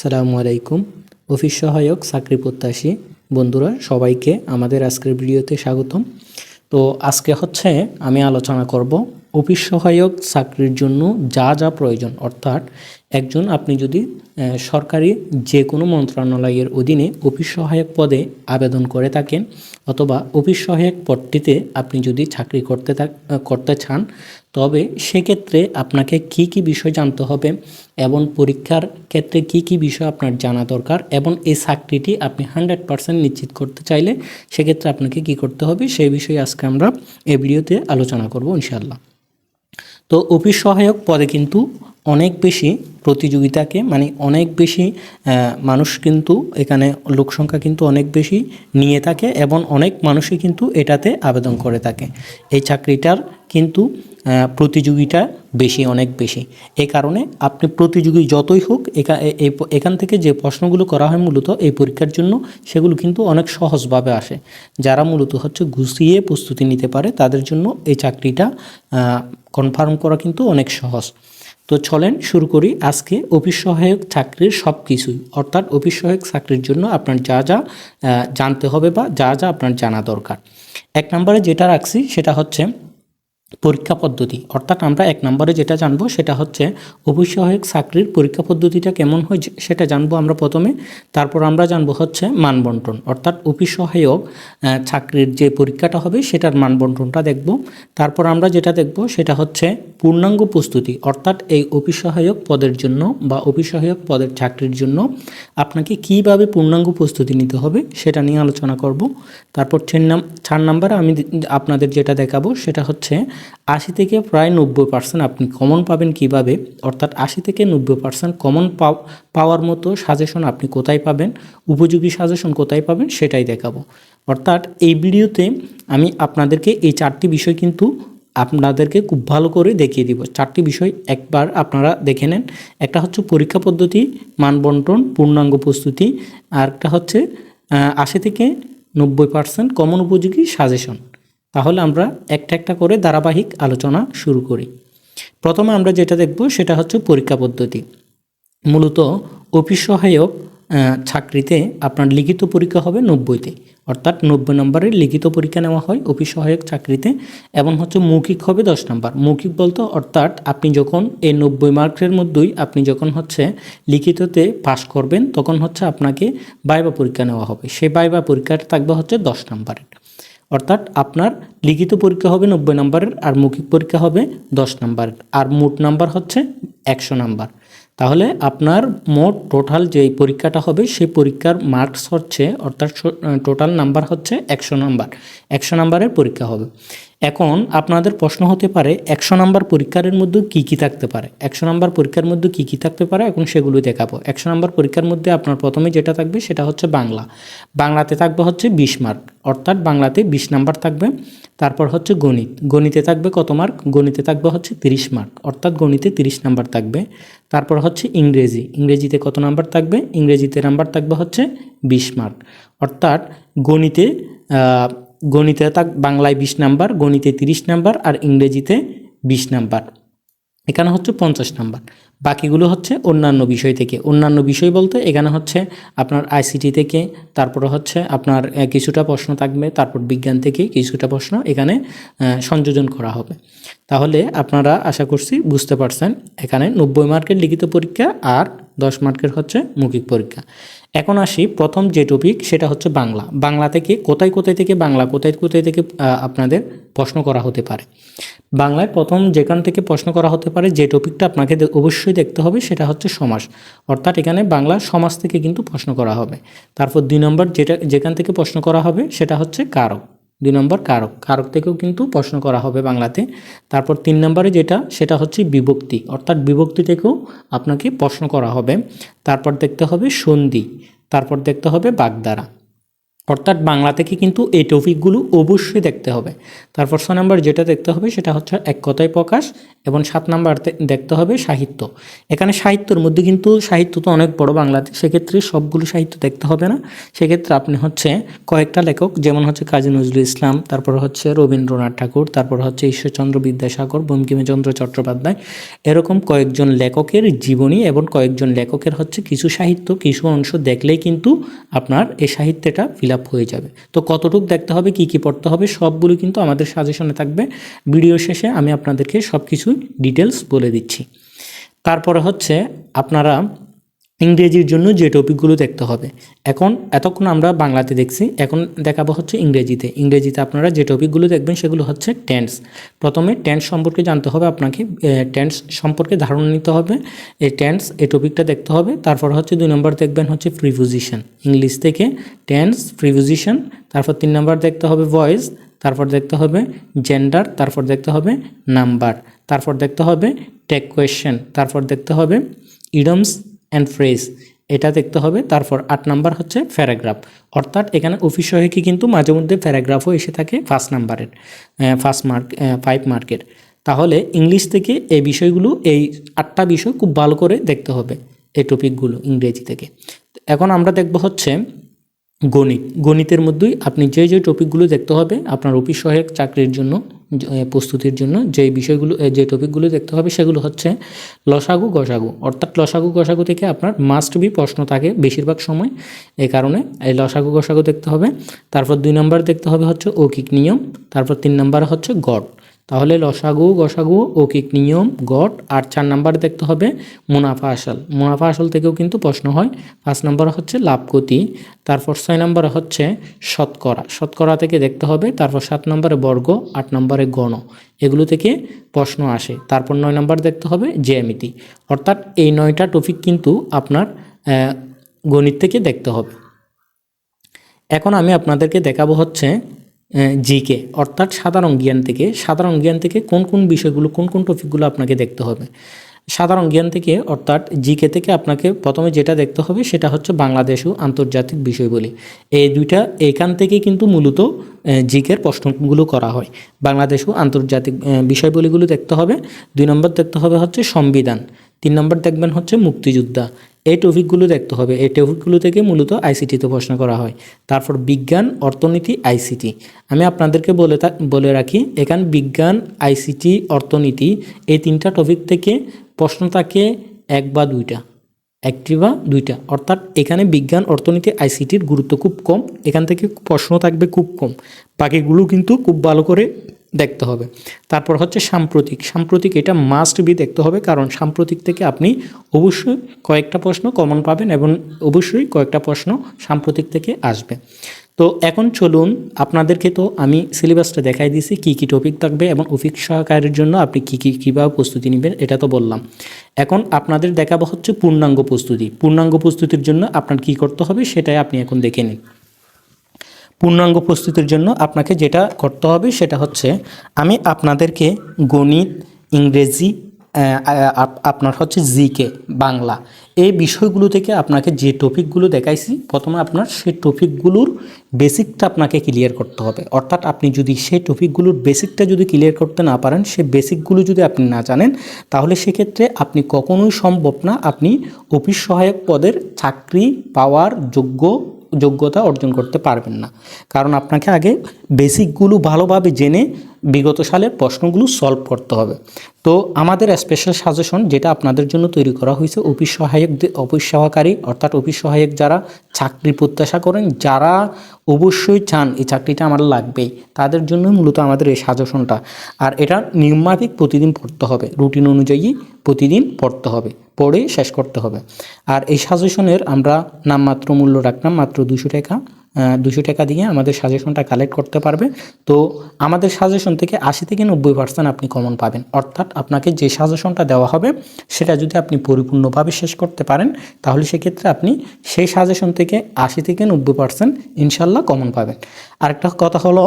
সালামু আলাইকুম। অফিস সহায়ক, চাকরি প্রত্যাশী বন্ধুরা, সবাইকে আমাদের আজকের ভিডিওতে স্বাগতম। তো আজকে হচ্ছে আমি আলোচনা করব অফিস সহায়ক চাকরির জন্য যা যা প্রয়োজন, অর্থাৎ একজন আপনি যদি সরকারি যে কোনো মন্ত্রণালয়ের অধীনে অফিস সহায়ক পদে আবেদন করে থাকেন অথবা অফিস সহায়ক পদটিতে আপনি যদি চাকরি করতে করতে চান, তবে সেক্ষেত্রে আপনাকে কি কি বিষয় জানতে হবে এবং পরীক্ষার ক্ষেত্রে কি কি বিষয় আপনার জানা দরকার এবং এই চাকরিটি আপনি হান্ড্রেড পার্সেন্ট নিশ্চিত করতে চাইলে সেক্ষেত্রে আপনাকে কি করতে হবে, সেই বিষয়ে আজকে আমরা এই ভিডিওতে আলোচনা করব ইনশাআল্লাহ। তো অফিস সহায়ক পদে কিন্তু অনেক বেশি প্রতিযোগিতাকে মানে অনেক বেশি মানুষ কিন্তু এখানে লোকসংখ্যা কিন্তু অনেক বেশি নিয়ে থাকে এবং অনেক মানুষই কিন্তু এটাতে আবেদন করে থাকে। এই চাকরিটার কিন্তু প্রতিযোগিতা বেশি, অনেক বেশি। এই কারণে আপনি প্রতিযোগী যতই হোক এখান থেকে যে প্রশ্নগুলো করা হয় মূলত এই পরীক্ষার জন্য, সেগুলো কিন্তু অনেক সহজভাবে আসে। যারা মূলত হচ্ছে গুছিয়ে প্রস্তুতি নিতে পারে, তাদের জন্য এই চাকরিটা কনফার্ম করা কিন্তু অনেক সহজ। তো চলেন শুরু করি। আজকে অফিস সহায়ক চাকরির সব কিছুই অর্থাৎ অফিস সহায়ক চাকরির জন্য আপনার যা যা জানতে হবে বা যা যা আপনার জানা দরকার। এক নম্বরে যেটা রাখছি সেটা হচ্ছে পরীক্ষা পদ্ধতি। অর্থাৎ আমরা এক নম্বরে যেটা জানব সেটা হচ্ছে অফিস সহায়ক চাকরির পরীক্ষা পদ্ধতিটা কেমন হয় সেটা জানব আমরা প্রথমে। তারপর আমরা জানব হচ্ছে মানবন্টন। অর্থাৎ অফিস সহায়ক চাকরির যে পরীক্ষাটা হবে সেটার মানবন্টনটা দেখব। তারপর আমরা যেটা দেখব সেটা হচ্ছে পূর্ণাঙ্গ প্রস্তুতি। অর্থাৎ এই অফিস সহায়ক পদের জন্য বা অফিস সহায়ক পদের চাকরির জন্য আপনাকে কীভাবে পূর্ণাঙ্গ প্রস্তুতি নিতে হবে সেটা নিয়ে আলোচনা করব। তারপর চার নাম্বারে আমি আপনাদের যেটা দেখাবো সেটা হচ্ছে আশি থেকে প্রায় নব্বই পার্সেন্ট আপনি কমন পাবেন কীভাবে? অর্থাৎ আশি থেকে নব্বই পার্সেন্ট কমন পাওয়ার মতো সাজেশন আপনি কোথায় পাবেন? উপযোগী সাজেশন কোথায় পাবেন? সেটাই দেখাবো। অর্থাৎ এই ভিডিওতে আমি আপনাদেরকে এই চারটি বিষয় কিন্তু আপনাদেরকে খুব ভালো করে দেখিয়ে দিব। চারটি বিষয় একবার আপনারা দেখে নেন। একটা হচ্ছে পরীক্ষা পদ্ধতি, মানবন্টন, পূর্ণাঙ্গ প্রস্তুতি, আর একটা হচ্ছে আশি থেকে নব্বই পার্সেন্ট কমন উপযোগী সাজেশন তাহলে আমরা একটা একটা করে ধারাবাহিক আলোচনা শুরু করি। প্রথমে আমরা যেটা দেখব সেটা হচ্ছে পরীক্ষা পদ্ধতি। মূলত অফিস সহায়ক চাকরিতে আপনার লিখিত পরীক্ষা হবে নব্বইতে। অর্থাৎ নব্বই নম্বরের লিখিত পরীক্ষা নেওয়া হয় অফিস সহায়ক চাকরিতে এবং হচ্ছে মৌখিক হবে দশ নম্বর। মৌখিক বলতে অর্থাৎ আপনি যখন এই নব্বই মার্কের মধ্যেই আপনি যখন হচ্ছে লিখিততে পাস করবেন, তখন হচ্ছে আপনাকে বাইবা পরীক্ষা নেওয়া হবে। সেই বাইবা পরীক্ষাটা থাকবে হচ্ছে দশ নম্বরের। অর্থাৎ আপনার লিখিত পরীক্ষা হবে নব্বই নম্বরের আর মৌখিক পরীক্ষা হবে দশ নম্বরের। আর মোট নাম্বার হচ্ছে একশো নাম্বার। তাহলে আপনার মোট টোটাল যে পরীক্ষাটা হবে, সেই পরীক্ষার মার্কস হচ্ছে, অর্থাৎ টোটাল নাম্বার হচ্ছে একশো নাম্বার। একশো নাম্বারের পরীক্ষা হবে। এখন আপনাদের প্রশ্ন হতে পারে, একশো নাম্বার পরীক্ষার মধ্যে কি কি থাকতে পারে? একশো নাম্বার পরীক্ষার মধ্যে কি কি থাকতে পারে? এখন সেগুলো দেখাবো। একশো নাম্বার পরীক্ষার মধ্যে আপনার প্রথমে যেটা থাকবে সেটা হচ্ছে বাংলা। বাংলাতে থাকবে হচ্ছে বিশ মার্ক, অর্থাৎ বাংলাতে বিশ নাম্বার থাকবে। তারপর হচ্ছে গণিত। গণিতে থাকবে কত মার্ক? গণিতে থাকবে হচ্ছে তিরিশ মার্ক, অর্থাৎ গণিতে তিরিশ নাম্বার থাকবে। তারপর হচ্ছে ইংরেজি। ইংরেজিতে কত নাম্বার থাকবে? ইংরেজিতে নাম্বার থাকবে হচ্ছে বিশ মার্ক, অর্থাৎ গণিতে গণিতে থাক, বাংলায় বিশ নাম্বার, গণিতে তিরিশ নাম্বার আর ইংরেজিতে বিশ নাম্বার। এখানে হচ্ছে পঞ্চাশ নাম্বার। বাকিগুলো হচ্ছে অন্যান্য বিষয় থেকে। অন্যান্য বিষয় বলতে এখানে হচ্ছে আপনার আইসিটি থেকে, তারপরে হচ্ছে আপনার কিছুটা প্রশ্ন থাকবে, তারপর বিজ্ঞান থেকে কিছুটা প্রশ্ন এখানে সংযোজন করা হবে। তাহলে আপনারা আশা করছি বুঝতে পারছেন। এখানে নব্বই মার্কের লিখিত পরীক্ষা আর দশ মার্কের হচ্ছে মৌখিক পরীক্ষা। এখন আসি প্রথম যে টপিক সেটা হচ্ছে বাংলা। বাংলা থেকে কোথায় কোথায় থেকে বাংলা, কোথায় কোথায় থেকে আপনাদের প্রশ্ন করা হতে পারে। বাংলায় প্রথম যেখান থেকে প্রশ্ন করা হতে পারে, যে টপিকটা আপনাকে অবশ্যই দেখতে হবে, সেটা হচ্ছে সমাস। অর্থাৎ এখানে বাংলা সমাজ থেকে কিন্তু প্রশ্ন করা হবে। তারপর দুই নম্বর যেটা, যেখান থেকে প্রশ্ন করা হবে, সেটা হচ্ছে কারক। দুই নম্বর কারক। কারক থেকেও কিন্তু প্রশ্ন করা হবে বাংলাতে। তারপর তিন নম্বরে যেটা, সেটা হচ্ছে বিভক্তি। অর্থাৎ বিভক্তি থেকেও আপনাকে প্রশ্ন করা হবে। তারপর দেখতে হবে সন্ধি। তারপর দেখতে হবে বাগধারা অর্থাৎ বাংলা থেকে কিন্তু এই টপিকগুলো অবশ্যই দেখতে হবে। তারপর ছ নম্বর যেটা দেখতে হবে সেটা হচ্ছে এক কথায় প্রকাশ এবং সাত নাম্বার দেখতে হবে সাহিত্য। এখানে সাহিত্যর মধ্যে কিন্তু সাহিত্য তো অনেক বড় বাংলাতে সেক্ষেত্রে সবগুলো সাহিত্য দেখতে হবে না। সেক্ষেত্রে আপনি হচ্ছে কয়েকটা লেখক, যেমন হচ্ছে কাজী নজরুল ইসলাম, তারপর হচ্ছে রবীন্দ্রনাথ ঠাকুর, তারপর হচ্ছে ঈশ্বরচন্দ্র বিদ্যাসাগর, বঙ্কিমচন্দ্র চট্টোপাধ্যায়, এরকম কয়েকজন লেখকের জীবনী এবং কয়েকজন লেখকের হচ্ছে কিছু সাহিত্য, কিছু অংশ দেখলেই কিন্তু আপনার এই সাহিত্যটা ফিল আপ হয়ে যাবে। তো কতটুক দেখতে হবে, কি কি পড়তে হবে, সবগুলো কিন্তু আমাদের সাজেশনে থাকবে। ভিডিও শেষে আমি আপনাদেরকে সব কিছু ডিটেলস বলে দিচ্ছি। তারপরে হচ্ছে আপনারা ইংরেজির জন্য যে টপিকগুলো দেখতে হবে। এখন এতক্ষণ আমরা বাংলাতে দেখছি, এখন দেখাবো হচ্ছে ইংরেজিতে। ইংরেজিতে আপনারা যে টপিকগুলো দেখবেন সেগুলো হচ্ছে টেন্স প্রথমে টেন্স সম্পর্কে জানতে হবে আপনাকে টেন্স সম্পর্কে ধারণা নিতে হবে। এই টেন্স এই টপিকটা দেখতে হবে। তারপর হচ্ছে দুই নম্বর দেখবেন হচ্ছে প্রিপোজিশন ইংলিশ থেকে টেন্স প্রিপোজিশন তারপর তিন নম্বর দেখতে হবে ভয়েস তারপর দেখতে হবে জেন্ডার তারপর দেখতে হবে নাম্বার তারপর দেখতে হবে টেক কোয়েশ্চেন তারপর দেখতে হবে ইডমস অ্যান্ড ফ্রেজ এটা দেখতে হবে। তারপর আট নাম্বার হচ্ছে প্যারাগ্রাফ অর্থাৎ এখানে অফিস সহায়কে কিন্তু মাঝে মধ্যে প্যারাগ্রাফও এসে থাকে ফার্স্ট নাম্বারের ফার্স্ট মার্ক ফাইভ মার্কের তাহলে ইংলিশ থেকে এই বিষয়গুলো, এই আটটা বিষয় খুব ভালো করে দেখতে হবে এই টপিকগুলো ইংরেজি থেকে। এখন আমরা দেখব হচ্ছে গণিত। গণিতের মধ্যেই আপনি যে যে টপিকগুলো দেখতে হবে আপনার অফিস সহায়ক চাকরির জন্য প্রস্তুতির জন্য যে বিষয়গুলো যে টপিকগুলো দেখতে হবে সেগুলো হচ্ছে লসাগু, গসাগু। অর্থাৎ লসাগু, গসাগু থেকে আপনার মাস্ট বি প্রশ্ন থাকে বেশিরভাগ সময়। এই কারণে এই লসাগু, গসাগু দেখতে হবে। তারপর দুই নম্বর দেখতে হবে হচ্ছে অকিক নিয়ম। তারপর তিন নম্বর হচ্ছে গড়। তাহলে লসাগু, গসাগু, অকিক নিয়ম গড় আর চার নাম্বার দেখতে হবে মুনাফা আসল। মুনাফা আসল থেকেও কিন্তু প্রশ্ন হয়। পাঁচ নাম্বার হচ্ছে লাভ ক্ষতি, তারপর ছয় নাম্বার হচ্ছে শতকরা। শতকরা থেকে দেখতে হবে, তারপর সাত নম্বরে বর্গ, আট নম্বরে গণ। এগুলো থেকে প্রশ্ন আসে। তারপর নয় নাম্বার দেখতে হবে জ্যামিতি। অর্থাৎ এই নয়টা টপিক কিন্তু আপনার গণিত থেকে দেখতে হবে। এখন আমি আপনাদেরকে দেখাবো হচ্ছে জিকে, অর্থাৎ সাধারণ জ্ঞান থেকে, সাধারণ জ্ঞান থেকে কোন কোন বিষয়গুলো, কোন কোন টপিকগুলো আপনাকে দেখতে হবে? সাধারণ জ্ঞান থেকে, অর্থাৎ জিকে থেকে আপনাকে প্রথমে যেটা দেখতে হবে সেটা হচ্ছে বাংলাদেশ ও আন্তর্জাতিক বিষয়বলি। এই দুইটা এখান থেকে কিন্তু মূলত জিকের প্রশ্নগুলো করা হয়। বাংলাদেশ ও আন্তর্জাতিক বিষয়বলিগুলো দেখতে হবে। দুই নম্বর দেখতে হবে হচ্ছে সংবিধান। তিন নম্বর দেখবেন হচ্ছে মুক্তিযোদ্ধা। এই টপিকগুলো দেখতে হবে। এই টপিকগুলো থেকে মূলত আইসিটিতে প্রশ্ন করা হয়। তারপর বিজ্ঞান, অর্থনীতি, আইসিটি। আমি আপনাদেরকে বলে বলে রাখি, এখান বিজ্ঞান, আইসিটি, অর্থনীতি এই তিনটা টপিক থেকে প্রশ্ন থাকে এক বা দুইটা, একটি বা দুইটা। অর্থাৎ এখানে বিজ্ঞান, অর্থনীতি, আইসিটির গুরুত্ব খুব কম। এখান থেকে প্রশ্ন থাকবে খুব কম। বাকিগুলো কিন্তু খুব ভালো করে দেখতে হবে। তারপর হচ্ছে সাম্প্রতিক। সাম্প্রতিক এটা মাস্ট বি দেখতে হবে কারণ সাম্প্রতিক থেকে আপনি অবশ্যই কয়েকটা প্রশ্ন কমন পাবেন এবং অবশ্যই কয়েকটা প্রশ্ন সাম্প্রতিক থেকে আসবে। তো এখন চলুন আপনাদেরকে তো আমি সিলেবাসটা দেখাই দিয়েছি, কী কী টপিক থাকবে এবং অফিস সহকারের জন্য আপনি কী কী, কীভাবে প্রস্তুতি নেবেন এটা তো বললাম। এখন আপনাদের দেখাবো হচ্ছে পূর্ণাঙ্গ প্রস্তুতি। পূর্ণাঙ্গ প্রস্তুতির জন্য আপনার কী করতে হবে সেটাই আপনি এখন দেখে নিন। পূর্ণাঙ্গ প্রস্তুতির জন্য আপনাকে যেটা করতে হবে সেটা হচ্ছে, আমি আপনাদেরকে গণিত, ইংরেজি আপনার হচ্ছে জিকে, বাংলা, এই বিষয়গুলো থেকে আপনাকে যে টপিকগুলো দেখাইছি, প্রথমে আপনার সেই টপিকগুলোর বেসিকটা আপনাকে ক্লিয়ার করতে হবে। অর্থাৎ আপনি যদি সেই টপিকগুলোর বেসিকটা যদি ক্লিয়ার করতে না পারেন, সে বেসিকগুলো যদি আপনি না জানেন, তাহলে সেক্ষেত্রে আপনি কখনোই সম্ভব না আপনি অফিস সহায়ক পদের চাকরি পাওয়ার যোগ্য যোগ্যতা অর্জন করতে পারবেন না। কারণ আপনাকে আগে বেসিকগুলো ভালোভাবে জেনে বিগত সালের প্রশ্নগুলো সলভ করতে হবে। তো আমাদের স্পেশাল সাজেশন যেটা আপনাদের জন্য তৈরি করা হয়েছে, অফিস সহায়ক অফিস সহকারী, অর্থাৎ অফিস সহায়ক যারা চাকরি প্রত্যাশা করেন, যারা অবশ্যই চান এই চাকরিটা আমার লাগবেই। তাদের জন্য মূলত আমাদের এই সাজেশনটা আর এটা নিয়মাফিক প্রতিদিন পড়তে হবে। রুটিন অনুযায়ী প্রতিদিন পড়তে হবে। পড়ে শেষ করতে হবে। আর এই সাজেশনের আমরা নামমাত্র মূল্য রাখলাম, মাত্র দুশো টাকা। দুশো টাকা দিয়ে আমাদের সাজেশনটা কালেক্ট করতে পারবে। তো আমাদের সাজেশন থেকে আশি থেকে নব্বই পার্সেন্ট আপনি কমন পাবেন। অর্থাৎ আপনাকে যে সাজেশনটা দেওয়া হবে, সেটা যদি আপনি পরিপূর্ণভাবে শেষ করতে পারেন, তাহলে সেক্ষেত্রে আপনি সেই সাজেশন থেকে আশি থেকে নব্বই পার্সেন্ট ইনশাল্লাহ কমন পাবেন। আরেকটা কথা হলো,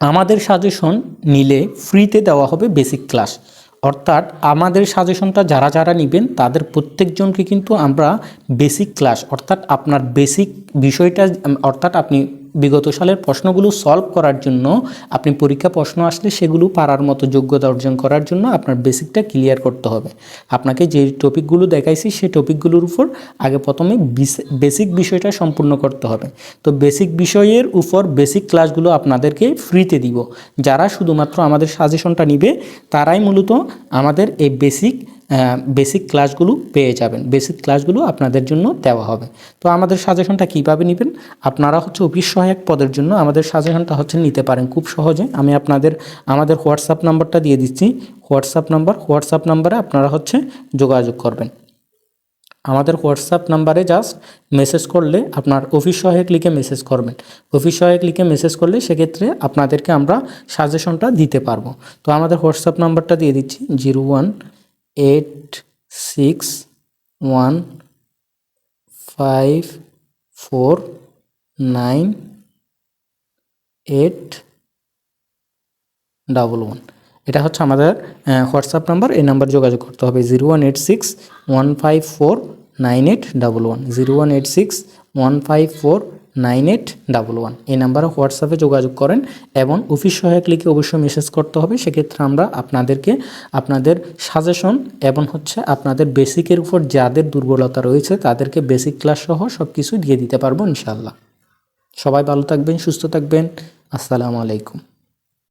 আমাদের সাজেশন নিলে ফ্রিতে দেওয়া হবে বেসিক ক্লাস অর্থাৎ আমাদের সাজেশনটা যারা যারা নেবেন, তাদের প্রত্যেকজনকে কিন্তু আমরা বেসিক ক্লাস অর্থাৎ আপনার বেসিক বিষয়টা, অর্থাৎ আপনি বিগত সালের প্রশ্নগুলো সলভ করার জন্য, আপনি পরীক্ষা প্রশ্ন আসলে সেগুলো পারার মতো যোগ্যতা অর্জন করার জন্য আপনার বেসিকটা ক্লিয়ার করতে হবে। আপনাকে যে টপিকগুলো দেখাইছি, সেই টপিকগুলোর উপর আগে প্রথমে বেসিক বিষয়টা সম্পূর্ণ করতে হবে। তো বেসিক বিষয়ের উপর বেসিক ক্লাসগুলো আপনাদেরকে ফ্রিতে দিব। যারা শুধুমাত্র আমাদের সাজেশনটা নিবে, তারাই মূলত আমাদের এই বেসিক বেসিক ক্লাসগুলো পেয়ে যাবেন। বেসিক ক্লাসগুলো আপনাদের জন্য দেওয়া হবে। তো আমাদের সাজেশনটা কীভাবে নেবেন? আপনারা হচ্ছে অফিস সহায়ক পদের জন্য আমাদের সাজেশনটা হচ্ছে নিতে পারেন খুব সহজে। আমি আপনাদের, আমাদের হোয়াটসঅ্যাপ নাম্বারটা দিয়ে দিচ্ছি। হোয়াটসঅ্যাপ নাম্বার হোয়াটসঅ্যাপ নাম্বারে আপনারা হচ্ছে যোগাযোগ করবেন। আমাদের হোয়াটসঅ্যাপ নাম্বারে জাস্ট মেসেজ করলে আপনার অফিস সহায়ক লিখে মেসেজ করবেন। অফিস সহায়ক লিখে মেসেজ করলে সেক্ষেত্রে আপনাদেরকে আমরা সাজেশনটা দিতে পারব। তো আমাদের হোয়াটসঅ্যাপ নাম্বারটা দিয়ে দিচ্ছি zero one eight six one five four nine eight double one এটা হচ্ছে আমাদের হোয়াটসঅ্যাপ নাম্বার এই নাম্বার যোগাযোগ করতে হবে। Zero one eight six one five four nine eight double one zero one eight six one five four nine eight double one. এই নাম্বারে হোয়াটসঅ্যাপে যোগাযোগ করেন এবং অফিস সহায়ক লিখে অবশ্যই মেসেজ করতে হবে। সেক্ষেত্রে আমরা আপনাদেরকে আপনাদের সাজেশন এবং হচ্ছে আপনাদের বেসিকের উপর যাদের দুর্বলতা রয়েছে তাদেরকে বেসিক ক্লাস সহ সব কিছু দিয়ে দিতে পারব ইনশাল্লাহ সবাই ভালো থাকবেন, সুস্থ থাকবেন। আসসালামু আলাইকুম।